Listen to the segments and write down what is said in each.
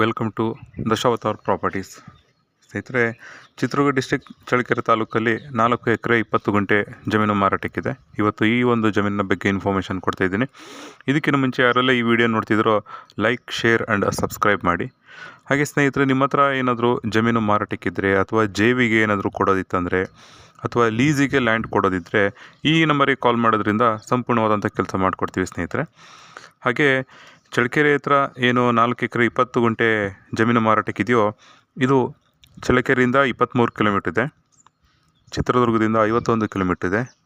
Welcome to Dashavatar properties. ಸ್ನೇಹಿತರೆ, Chitradurga district Challakere ತಾಲೂಕಲ್ಲಿ ನಾಲ್ಕು ಎಕರೆ ಇಪ್ಪತ್ತು ಗಂಟೆ ಜಮೀನು ಮಾರಾಟಕ್ಕಿದೆ. ಇವತ್ತು ಈ ಒಂದು ಜಮೀನಿನ ಬಗ್ಗೆ ಇನ್ಫಾರ್ಮೇಷನ್ ಕೊಡ್ತಾ ಇದ್ದೀನಿ. ಇದಕ್ಕಿಂತ ಮುಂಚೆ ಯಾರೆಲ್ಲ ಈ ವಿಡಿಯೋ ನೋಡ್ತಿದ್ರೋ ಲೈಕ್ ಶೇರ್ ಆ್ಯಂಡ್ ಸಬ್ಸ್ಕ್ರೈಬ್ ಮಾಡಿ. ಹಾಗೆ ಸ್ನೇಹಿತರೆ, ನಿಮ್ಮ ಹತ್ರ ಏನಾದರೂ ಜಮೀನು ಮಾರಾಟಕ್ಕಿದ್ರೆ, ಅಥವಾ ಜೇವಿಗೆ ಏನಾದರೂ ಕೊಡೋದಿತ್ತಂದರೆ, ಅಥವಾ ಲೀಸಿಗೆ ಲ್ಯಾಂಡ್ ಕೊಡೋದಿದ್ದರೆ ಈ ನಂಬರಿಗೆ ಕಾಲ್ ಮಾಡೋದ್ರಿಂದ ಸಂಪೂರ್ಣವಾದಂಥ ಕೆಲಸ ಮಾಡಿಕೊಡ್ತೀವಿ ಸ್ನೇಹಿತರೆ. ಹಾಗೆ ಚಳ್ಳಕೆರೆ ಹತ್ರ ಏನು ನಾಲ್ಕು ಎಕರೆ ಇಪ್ಪತ್ತು ಗುಂಟೆ ಜಮೀನು ಮಾರಾಟಕ್ಕಿದೆಯೋ, ಇದು ಚಳ್ಳಕೆರೆಯಿಂದ ಇಪ್ಪತ್ತ್ಮೂರು ಕಿಲೋಮೀಟ್ರ್ ಇದೆ. ಚಿತ್ರದುರ್ಗದಿಂದ ಐವತ್ತೊಂದು ಕಿಲೋಮೀಟ್ರ್ ಇದೆ.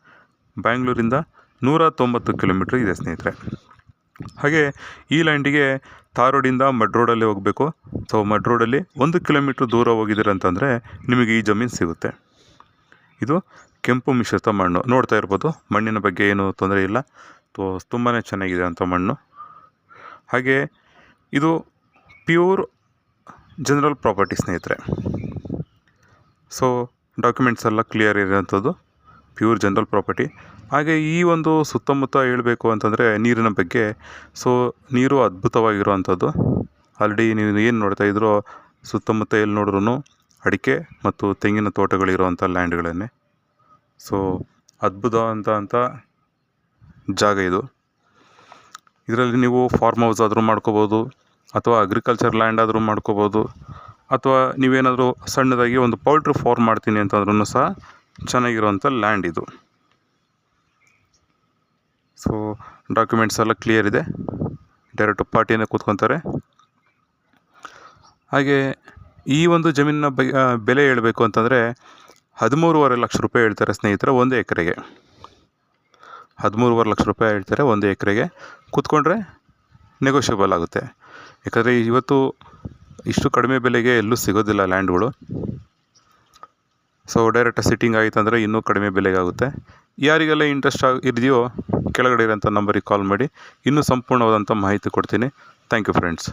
ಬ್ಯಾಂಗ್ಳೂರಿಂದ ನೂರ ತೊಂಬತ್ತು ಕಿಲೋಮೀಟ್ರ್ ಇದೆ, ಸ್ನೇಹಿತರೆ. ಹಾಗೆ ಈ ಲ್ಯಾಂಡಿಗೆ ತಾರ್ ರೋಡಿಂದ ಮಡ್ ರೋಡಲ್ಲಿ ಹೋಗಬೇಕು. ಸೊ, ಮಡ್ ರೋಡಲ್ಲಿ ಒಂದು ಕಿಲೋಮೀಟ್ರ್ ದೂರ ಹೋಗಿದ್ದೀರ ಅಂತಂದರೆ ನಿಮಗೆ ಈ ಜಮೀನು ಸಿಗುತ್ತೆ. ಇದು ಕೆಂಪು ಮಿಶ್ರಿತ ಮಣ್ಣು. ನೋಡ್ತಾ ಇರ್ಬೋದು, ಮಣ್ಣಿನ ಬಗ್ಗೆ ಏನು ತೊಂದರೆ ಇಲ್ಲ. ತೋ ತುಂಬಾ ಚೆನ್ನಾಗಿದೆ ಅಂತ ಮಣ್ಣು. ಹಾಗೆ ಇದು ಪ್ಯೂರ್ ಜನರಲ್ ಪ್ರಾಪರ್ಟಿ ಸ್ನೇಹಿತರೆ. ಸೊ ಡಾಕ್ಯುಮೆಂಟ್ಸ್ ಎಲ್ಲ ಕ್ಲಿಯರ್ ಇರೋಂಥದ್ದು ಪ್ಯೂರ್ ಜನರಲ್ ಪ್ರಾಪರ್ಟಿ. ಹಾಗೆ ಈ ಒಂದು ಸುತ್ತಮುತ್ತ ಹೇಳಬೇಕು ಅಂತಂದರೆ ನೀರಿನ ಬಗ್ಗೆ. ಸೊ ನೀರು ಅದ್ಭುತವಾಗಿರುವಂಥದ್ದು. ಆಲ್ರೆಡಿ ನೀವು ಏನು ನೋಡ್ತಾ ಇದ್ರೋ ಸುತ್ತಮುತ್ತ ಎಲ್ಲಿ ನೋಡ್ರೂ ಅಡಿಕೆ ಮತ್ತು ತೆಂಗಿನ ತೋಟಗಳಿರುವಂಥ ಲ್ಯಾಂಡ್ಗಳನ್ನೇ ಸೊ ಅದ್ಭುತ ಅಂತ ಅಂತ ಜಾಗ ಇದು. ಇದರಲ್ಲಿ ನೀವು ಫಾರ್ಮ್ ಹೌಸ್ ಆದರೂ ಮಾಡ್ಕೋಬೋದು, ಅಥವಾ ಅಗ್ರಿಕಲ್ಚರ್ ಲ್ಯಾಂಡ್ ಆದರೂ ಮಾಡ್ಕೋಬೋದು, ಅಥವಾ ನೀವೇನಾದರೂ ಸಣ್ಣದಾಗಿ ಒಂದು ಪೌಲ್ಟ್ರಿ ಫಾರ್ಮ್ ಮಾಡ್ತೀನಿ ಅಂತಂದ್ರೂ ಸಹ ಚೆನ್ನಾಗಿರುವಂಥ ಲ್ಯಾಂಡ್ ಇದು. ಸೊ ಡಾಕ್ಯುಮೆಂಟ್ಸ್ ಎಲ್ಲ ಕ್ಲಿಯರ್ ಇದೆ. ಡೈರೆಕ್ಟ್ ಪಾರ್ಟಿಯಿಂದ ಕೂತ್ಕೊತಾರೆ. ಹಾಗೆ ಈ ಒಂದು ಜಮೀನಿನ ಬೆಲೆ ಹೇಳಬೇಕು ಅಂತಂದರೆ ಹದಿಮೂರುವರೆ ಲಕ್ಷ ರೂಪಾಯಿ ಹೇಳ್ತಾರೆ ಸ್ನೇಹಿತರೆ, ಒಂದು ಎಕರೆಗೆ. ಹದಿಮೂರುವರೆ ಲಕ್ಷ ರೂಪಾಯಿ ಹೇಳ್ತಾರೆ ಒಂದು ಎಕರೆಗೆ. ಕೂತ್ಕೊಂಡ್ರೆ ನೆಗೋಷಿಯಬಲ್ ಆಗುತ್ತೆ. ಯಾಕಂದರೆ ಇವತ್ತು ಇಷ್ಟು ಕಡಿಮೆ ಬೆಲೆಗೆ ಎಲ್ಲೂ ಸಿಗೋದಿಲ್ಲ ಲ್ಯಾಂಡ್ಗಳು. ಸೊ ಡೈರೆಕ್ಟಾಗಿ ಸಿಟ್ಟಿಂಗ್ ಆಯಿತು ಅಂದರೆ ಇನ್ನೂ ಕಡಿಮೆ ಬೆಲೆಗೆ ಆಗುತ್ತೆ. ಯಾರಿಗೆಲ್ಲ ಇಂಟ್ರೆಸ್ಟ್ ಆಗಿ ಇದೆಯೋ ಕೆಳಗಡೆ ಇರೋಂಥ ನಂಬರಿಗೆ ಕಾಲ್ ಮಾಡಿ. ಇನ್ನೂ ಸಂಪೂರ್ಣವಾದಂಥ ಮಾಹಿತಿ ಕೊಡ್ತೀನಿ. Thank you friends